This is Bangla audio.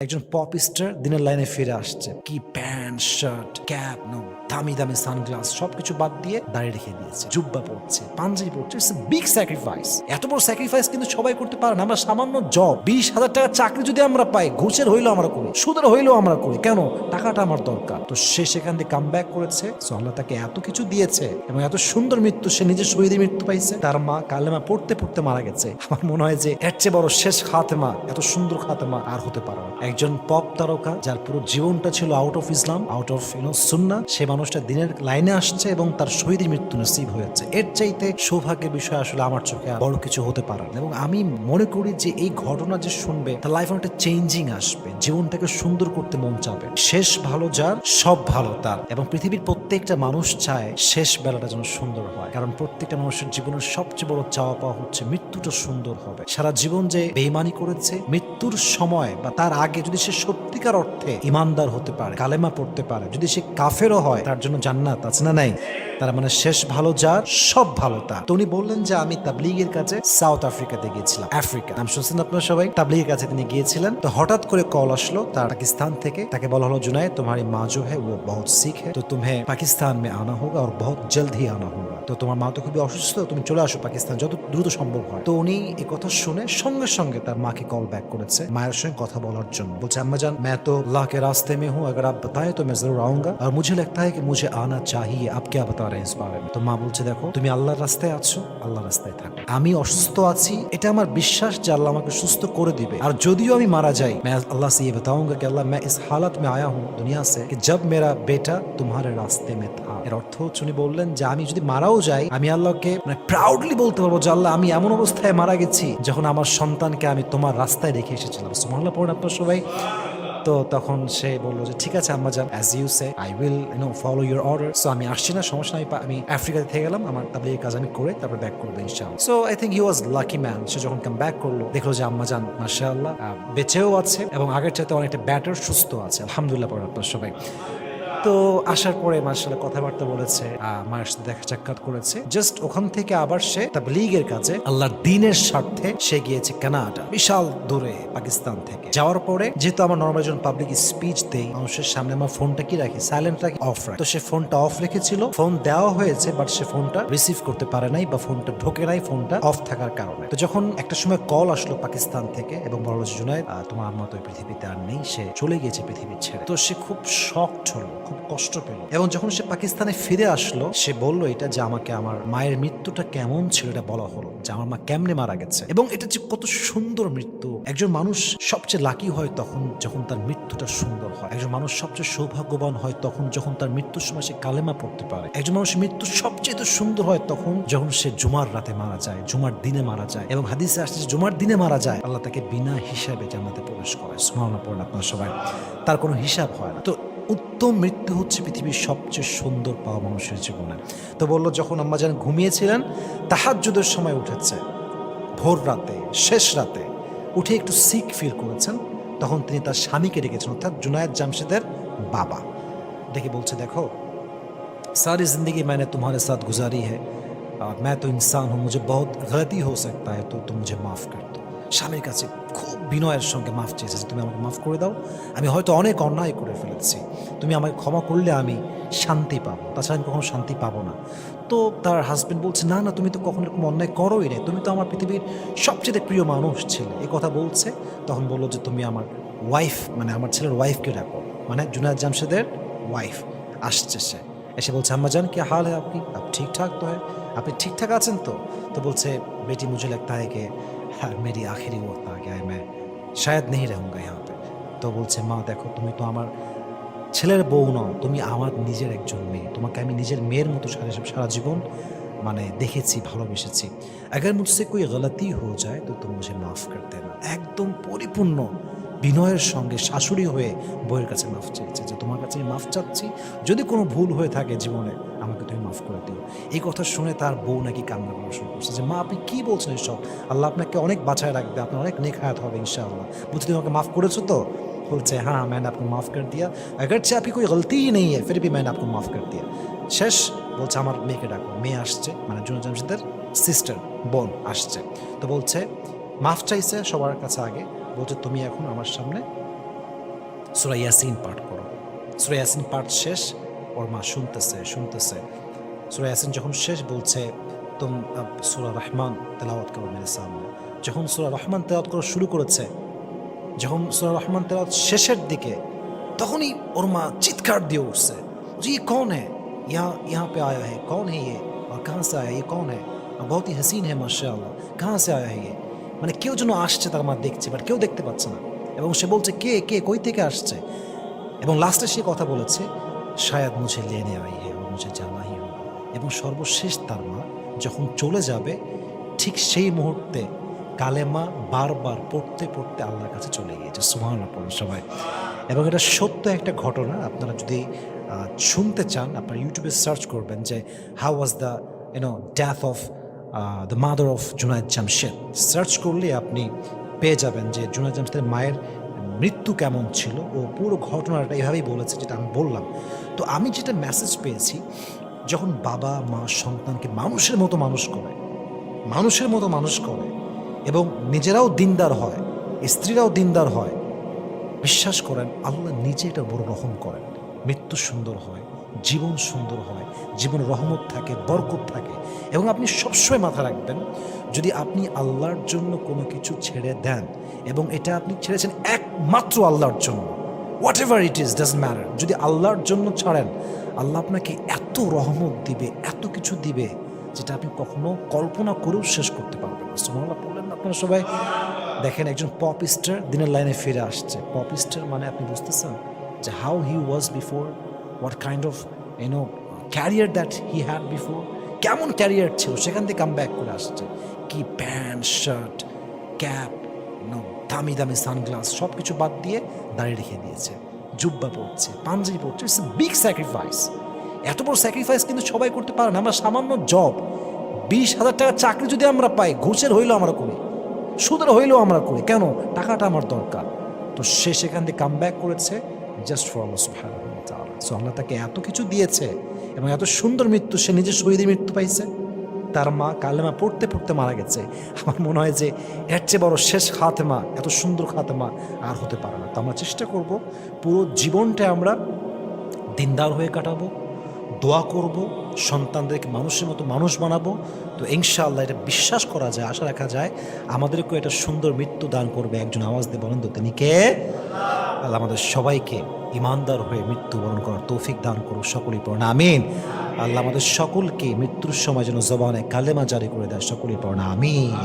একজন পপ স্টার দিনের লাইনে ফিরে আসছে। কি প্যান্ট, শার্ট, ক্যাপ, নো, দামি দামি সানগ্লাস, সবকিছু বাদ দিয়ে দাঁড়িয়ে রেখে দিয়েছে। জুব্বা পড়ছে পাঞ্জাবি পড়ছে ইটস বিগ স্যাক্রিফাইস। এত বড় স্যাক্রিফাইস কিন্তু সবাই করতে পারে না। আমরা সামান্য জব, বিশ হাজার টাকার চাকরি যদি আমরা পাই, ঘুষের হইলেও আমরা করি, সুদের হইলেও আমরা করি। কেন? টাকাটা আমার দরকার। তো সে সেখান থেকে কাম ব্যাক করেছে। So আল্লাহ তাকে এত কিছু দিয়েছে এবং এত সুন্দর মৃত্যু, সে নিজের শহীদের মৃত্যু পাইছে। তার মা কালেমা পড়তে পড়তে মারা গেছে। আমার মনে হয় যে এর চেয়ে বড় শেষ খাতেমা, এত সুন্দর খাতেমা আর হতে পারে না। একজন পপ তারকা যার পুরো জীবনটা ছিল out of Islam out of you know সুন্না সে মানুষটা দিনের লাইনে আসছে এবং তার শহীদের মৃত্যু নসিব হয়েছে এর চাইতে সৌভাগ্যের বিষয় আসলে আমার চোখে বড় কিছু হতে পারে এবং আমি মনে করি যে এই ঘটনা যে শুনবে, তার লাইফে একটা চেঞ্জিং আসবে। জীবনটাকে সুন্দর করতে মন চাবে। শেষ ভালো যার, সব ভালো তার। এবং পৃথিবীর প্রত্যেকটা মানুষ চায় শেষ বেলাটা যেন সুন্দর হয়। কারণ প্রত্যেকটা মানুষের জীবনের সবচেয়ে বড় চাওয়া পাওয়া হচ্ছে মৃত্যুটা সুন্দর হবে। সারা জীবন যে বেইমানি করেছে, মৃত্যুর সময় বা তার আগে যদি সে সত্যিকার অর্থে ইমানদার হতে পারে, কালেমা পড়তে করতে পারে। যদি সে কাফেরও হয়, তার জন্য জান্নাত আছে না নাই? তার মানে শেষ ভালো যা সব ভালো তা তো উনি বললেন যে, আমি তাবলিগের কাছে সাউথ আফ্রিকাতে গিয়েছিলাম। আফ্রিকা। নাম শুনছেন আপনারা সবাই? তাবলিগের কাছে তিনি গিয়েছিলেন। তো হঠাৎ করে কল আসলো তার পাকিস্তান থেকে। তাকে বলা হলো জুনায় তোমার মা জো হ্যাঁ ও বহুত শিখ হ্যাঁ তো তুমি পাকিস্তান মে আনা হোগা আর বহুত জলদি আনা হোগা। তো তোমার মা তো খুবই অসুস্থ তুমি চলে আসো পাকিস্তান যত দ্রুত সম্ভব হয়। তো উনি এই কথা শুনে সঙ্গে সঙ্গে তার মাকে কল ব্যাক করেছে, মায়ের সঙ্গে কথা বলার জন্য। বলছে আম্মা জান ম্যা তো লাহ কে রাস্তে মে হুঁ, আগার আপ বাতায় তো मैं जरूर आऊंगा और मुझे लगता है कि मुझे आना चाहिए आप क्या बता रहे हैं इस बारे में তো মা বলছে দেখো তুমি আল্লাহর রাস্তায় আছো আল্লাহর রাস্তায় থাকো আমি অসুস্থ আছি এটা আমার বিশ্বাস যে আল্লাহ আমাকে সুস্থ করে দিবে আর যদিও আমি মারা যাই मैं अल्लाह से ये बताऊंगा कि अल्लाह मैं इस हालत में आया हूँ दुनिया से कि जब मेरा बेटा तुम्हारे रास्ते में था এর অর্থ হচ্ছে উনি বললেন যে আমি যদি মারাও যাই আমি আল্লাহকে মানে প্রাউডলি বলতে পারবো যে আল্লাহ আমি এমন অবস্থায় মারা গেছি যখন আমার সন্তানকে আমি তোমার রাস্তায় রেখে এসেছিলাম সুমাল্লাহ পড়েন আপনার সবাই তো তখন সে বলল যে, ঠিক আছে, আম্মা যান as you say I will you know follow your order so আমি আসছি না, সমস্যা নাই আমি আফ্রিকাতে থেকে গেলাম, আমার এই কাজ আমি করে তারপর ব্যাক করব ইনশাআল্লাহ। So I think he was lucky man সে যখন কাম ব্যাক করল, দেখল যে, আম্মা যান মার্শাল্লাহ বেঁচেও আছে এবং আগের চাইতে অনেকটা ব্যাটার সুস্থ আছে। আলহামদুলিল্লাহ পর আপনার সবাই। তো আসার পরে মার্শাল্লাহ কথাবার্তা বলেছে মায়ের সাথে দেখা সাক্ষাৎ করেছে। জাস্ট ওখান থেকে আবার সে তাবলীগের কাছে আল্লাহর দিনের স্বার্থে সে গিয়েছে কানাডা বিশাল দূরে পাকিস্তান থেকে। যাওয়ার পরে যেহেতু আমার নর্মাল যখন পাবলিক স্পিচ দেই মানুষের সামনে আমার ফোনটা কি রাখি? সাইলেন্ট রাখি অফ রাখি। তো সে ফোনটা অফ রেখেছিল। ফোন দেওয়া হয়েছে বাট সে ফোনটা রিসিভ করতে পারে নাই বা ফোনটা ঢোকে নাই ফোনটা অফ থাকার কারণে। তো যখন একটা সময় কল আসলো পাকিস্তান থেকে এবং বড় আহ, তোমার মতো এই পৃথিবীতে আর নেই সে চলে গিয়েছে পৃথিবীর ছেড়ে। তো সে খুব শখ হলো। খুব কষ্ট পেল। এবং যখন সে পাকিস্তানে ফিরে আসলো, সে বলল, এটা যে আমাকে আমার মায়ের মৃত্যুটা কেমন ছিল, এটা বলা হলো। যে আমার মা কেমনে মারা গেছে। এবং এটা যে কত সুন্দর মৃত্যু। একজন মানুষ সবচেয়ে লাকি হয় তখন যখন তার মৃত্যুটা সুন্দর হয়। একজন মানুষ সবচেয়ে সৌভাগ্যবান হয় তখন যখন তার মৃত্যুর সময় সে কালেমা পড়তে পারে। একজন মানুষের মৃত্যু সবচেয়ে সুন্দর হয় তখন যখন সে জুমার রাতে মারা যায়, জুমার দিনে মারা যায়। এবং হাদিসে আসছে জুমার দিনে মারা যায়, আল্লাহ তাকে বিনা হিসাবে জান্নাতে প্রবেশ করে সুমানা পড়েন আপনার সবাই। তার কোনো হিসাব হয় না। তো উত্তম মৃত্যু হচ্ছে পৃথিবীর সবচেয়ে সুন্দর পাওয়া মানুষের জীবনে তো বললো যখন আম্মা যেন ঘুমিয়েছিলেন তাহাজ্জুদের সময় উঠেছে ভোর রাতে শেষ রাতে উঠে একটু সিক ফিল করেছেন তখন তিনি তার স্বামীকে ডেকেছেন অর্থাৎ জুনায়দ জামশেদের বাবা ডেকে বলছে দেখো सारी ज़िंदगी मैंने तुम्हारे साथ गुजारी है और मैं तो इंसान हूँ मुझे बहुत गलती हो सकता है तो तुम मुझे माफ़ कर दो স্বামীর কাছে খুব বিনয়ের সঙ্গে মাফ চেয়েছে তুমি আমাকে মাফ করে দাও। আমি হয়তো অনেক অন্যায় করে ফেলেছি। তুমি আমাকে ক্ষমা করলে আমি শান্তি পাবো। তাছাড়া আমি কখনো শান্তি পাবো না। তো তার হাজব্যান্ড বলছে, না না, তুমি তো কখনো এরকম অন্যায় করোই না তুমি তো আমার পৃথিবীর সবচেয়ে প্রিয় মানুষ ছিল। এ কথা বলছে। তখন বলল যে, তুমি আমার ওয়াইফ মানে আমার ছেলের ওয়াইফকে ডাকো। মানে জুনায়দ জামশেদের ওয়াইফ আসছে সে। এসে বলছে, আম্মা জান, কি হাল হ্যাঁ আপনি? আপনি ঠিকঠাক তো হ্যাঁ? আপনি ঠিকঠাক আছেন তো? তো বলছে, বেটি মুজুল এক তাহেকে कि हाँ, मेरी आखिरी वक्त आ गया है मैं शायद नहीं रहूँगा यहाँ पे তো বলছে মা দেখো তুমি তো আমার ছেলের বউ নও তুমি আমার নিজের একজন মেয়ে তোমাকে আমি নিজের মেয়ের মতো সারা সারা জীবন মানে দেখেছি ভালোবেসেছি अगर मुझसे कोई गलती हो जाए तो तुम मुझे माफ़ कर देना একদম পরিপূর্ণ বিনয়ের সঙ্গে শাশুড়ি হয়ে বইয়ের কাছে মাফ চেয়েছে যে তোমার কাছে আমি মাফ চাচ্ছি যদি কোনো ভুল হয়ে থাকে জীবনে আমাকে তুমি মাফ করে দিও এই কথা শুনে তার বউ নাকি কান্না করা শুরু করছে যে মা আপনি কি বলছেন এসব আল্লাহ আপনাকে অনেক বাঁচায় রাখবে আপনার অনেক নেখায়াত হবে ইনশাআল্লাহ বলছি তুমি আমাকে মাফ করেছো তো বলছে হ্যাঁ मैंने आपको माफ़ कर दिया अगर से आपकी कोई गलती ही नहीं है फिर भी मैंने आपको माफ़ कर दिया শেষ বলছে আমার মেয়েকে ডাকো মেয়ে আসছে মানে জুন জামশেদের সিস্টার বোন আসছে তো বলছে মাফ চাইছে সবার কাছে আগে বলছে তুমি এখন আমার সামনে সুরা ইয়াসিন পাঠ করো সুরা ইয়াসিন পাঠ শেষ ওর মা শুনতেছে শুনতেছে সুরা ইয়াসিন যখন শেষ বলছে তুম আব সুরা রহমান তেলাওয়াত করো মেরে সামনে যখন সুরা রহমান তেলাওয়াত করা শুরু করেছে যখন সুরা রহমান তেলাওয়াত শেষের দিকে তখনই ওর মা চিৎকার দিয়ে উঠছে जी ये कौन है यहाँ यहाँ पे आया है कौन है ये और कहाँ से आया ये कौन है और बहुत ही हसीन है माशाल्लाह कहाँ से आया है ये মানে কেউ যেন আসছে তার মা দেখছে বাট কেউ দেখতে পাচ্ছে না এবং সে বলছে কে কে কই থেকে আসছে এবং লাস্টে সে কথা বলেছে শায়াদ মুঝে লেনে আই হে মুঝে জানা হি এবং সর্বশেষ তার মা যখন চলে যাবে, ঠিক সেই মুহূর্তে কালেমা বারবার পড়তে পড়তে আল্লাহর কাছে চলে গিয়েছে। সুহান পড়েন সবাই। এবং এটা সত্য একটা ঘটনা, আপনারা যদি শুনতে চান, আপনারা ইউটিউবে সার্চ করবেন যে how was the you know death of the mother of Junaid Jamshed. Search করলে আপনি পেয়ে যাবেন যে জুনায়দ জামশেদের মায়ের মৃত্যু কেমন ছিল ও পুরো ঘটনাটা এভাবেই বলেছে যেটা আমি বললাম। তো আমি যেটা মেসেজ পেয়েছি, যখন বাবা, মা, সন্তানকে মানুষের মতো মানুষ করে, মানুষের মতো মানুষ করে এবং নিজেরাও দিনদার হয়, স্ত্রীরাও দিনদার হয়, বিশ্বাস করেন, আল্লাহ নিজে এটা বড় রহম করেন। মৃত্যু সুন্দর হয়, জীবন সুন্দর হয়, জীবন রহমত থাকে, বরকত থাকে এবং আপনি সবসময় মাথা রাখবেন, যদি আপনি আল্লাহর জন্য কোনো কিছু ছেড়ে দেন এবং এটা আপনি ছেড়েছেন একমাত্র আল্লাহর জন্য whatever it is does matter যদি আল্লাহর জন্য ছাড়েন, আল্লাহ আপনাকে এত রহমত দিবে, এত কিছু দিবে, যেটা আপনি কখনো কল্পনা করেও শেষ করতে পারবেন না। সুমাল্লাহ বললেন আপনারা সবাই? দেখেন একজন পপ স্টার দিনের লাইনে ফিরে আসছে। পপ স্টার মানে আপনি বুঝতেছেন যে how he was before what kind of you know career that he had before কেমন ক্যারিয়ার ছিল, সেখান থেকে কাম ব্যাক করে আসছে। কি প্যান্ট শার্ট ক্যাপ নো দামি দামি সানগ্লাস সব কিছু বাদ দিয়ে দাঁড়িয়ে রেখে দিয়েছে। জুব্বা পড়ছে পাঞ্জাবি পড়ছে ইটস বিগ স্যাক্রিফাইস এত বড় স্যাক্রিফাইস কিন্তু সবাই করতে পারে না। আমরা সামান্য জব বিশ হাজার টাকা চাকরি যদি আমরা পাই, ঘুষের হইলেও আমরা করি, সুদের হইলেও আমরা করি। কেন? টাকাটা আমার দরকার। তো সে সেখান থেকে কাম ব্যাক করেছে just for Allah so Allah তাকে এত কিছু দিয়েছে এবং এত সুন্দর মৃত্যু, সে নিজের শহীদের মৃত্যু পাইছে। তার মা কালেমা পড়তে পড়তে মারা গেছে। আমার মনে হয় যে এর চেয়ে বড় শেষ খাতেমা, এত সুন্দর খাতেমা আর হতে পারে না। তো আমরা চেষ্টা করব পুরো জীবনটা আমরা দিনদার হয়ে কাটাবো। দোয়া করব, সন্তানদেরকে মানুষের মতো মানুষ বানাবো। তো ইনশাআল্লাহ এটা বিশ্বাস করা যায়, আশা রাখা যায়। আমাদেরকেও এটা সুন্দর মৃত্যু দান করবে একজন আওয়াজ দিয়ে বলেন তো, তিনি কে? আল্লাহ আমাদের সবাইকে ইমানদার হয়ে মৃত্যুবরণ করার তৌফিক দান করুক, সকলেই পড়েন, আমিন। আল্লাহ আমাদের সকলকে মৃত্যুর সময় যেন জবানে কালেমা জারি করে দেয়, সকলেই পড়েন, আমিন।